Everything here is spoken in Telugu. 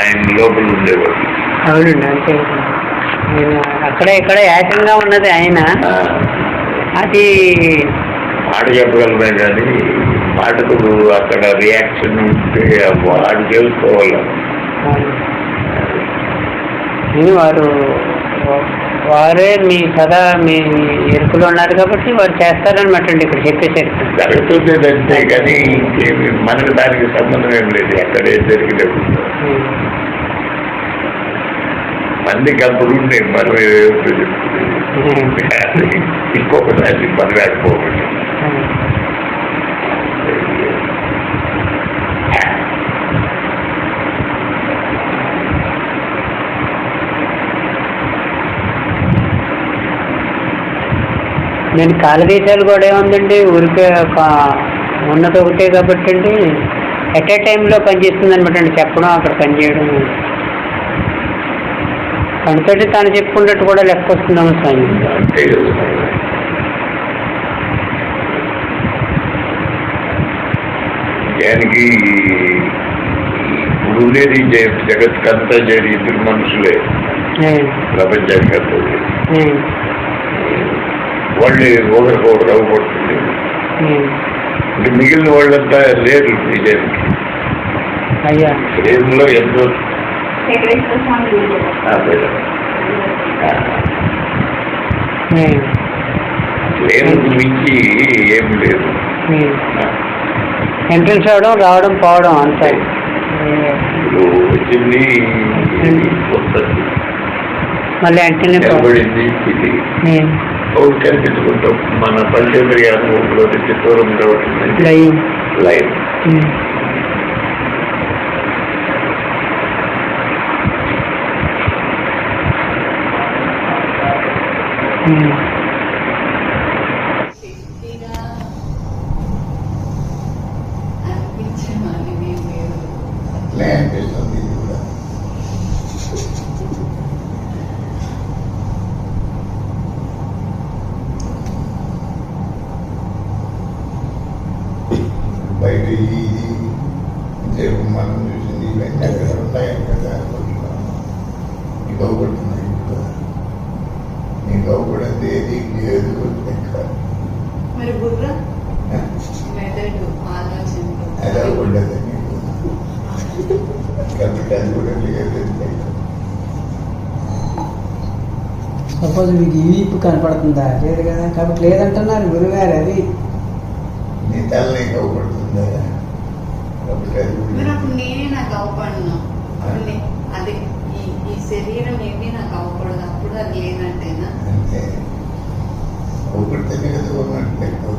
ఆయన లోపల ఉండేవాడు అవునండి అంతే. ఆయన అక్కడ ఇక్కడ ఏకంగా ఉన్నది ఆయన. అది మాట చెప్పగలమే కానీ మాటకు అక్కడ రియాక్షన్ ఉంటే వాడు చేసుకోవాలి వారు వారే మీ సదా మీ ఎరుకులో ఉన్నారు కాబట్టి వారు చేస్తారనమాట అండి ఇక్కడ చెప్పేసరికి. జరుగుతుంది అంతే కానీ ఇంకేమి మనకు దానికి సంబంధం ఏం లేదు. ఎక్కడే జరిగినప్పుడు మందికి అప్పుడు ఉండే మనం ఏమిటో చెప్తుంది. ఇంకొకసారి మనం నేను కాలదేశాలు కూడా ఏముందండి? ఊరికే ఒక ఉన్నది ఒకటే కాబట్టి అండి. ఎట్ ఏ టైంలో పనిచేస్తుంది అనమాట అండి. చెప్పడం అక్కడ పనిచేయడం తనతోటి తాను చెప్పుకున్నట్టు కూడా లెక్క వస్తుందేమో స్వామి. దానికి ఇప్పుడు ఉండేది జగత్కంతా చేరి ఇద్దరు మనుషులే. ప్రపంచానికి అంతా వాళ్ళు ఒకరికొకరు అవ్వబడుతుంది. అంటే మిగిలిన వాళ్ళంతా లేరు అయ్యా. శరీరంలో ఎంతో. లేదు. మించి ఏం లేదు. ఎంట్రన్స్ అవడం రావడం పోవడం అంతే. వచ్చింది మళ్ళీ వెంటనే కనిపించుకుంటాం మన అనుభవంలో నుంచి దూరం కాబట్టి లైవ్ లైన్ ఏ. ఏ. శక్తిగా అనిపించే మనమే వేరు అట్లే అనిపిస్తుంది ఇది కూడా బయట ఇది మనం చూసింది ఇవన్నీ అక్కడ కదా ఏది లేదు అది అవపడ్డది నీకు కాబట్టి అది కూడా లేదు సపోజ్ మీకు ఈ కనపడుతుందా లేదు కదా కాబట్టి లేదంటున్నారు గురుగారు అది నీ తల నీకు అవపడుతుందా నేనే అవపడను అదే ఈ శరీరం ఏమీ నాకు అప్పుడు అది లేనట్టేనా కదా ఉన్నట్టు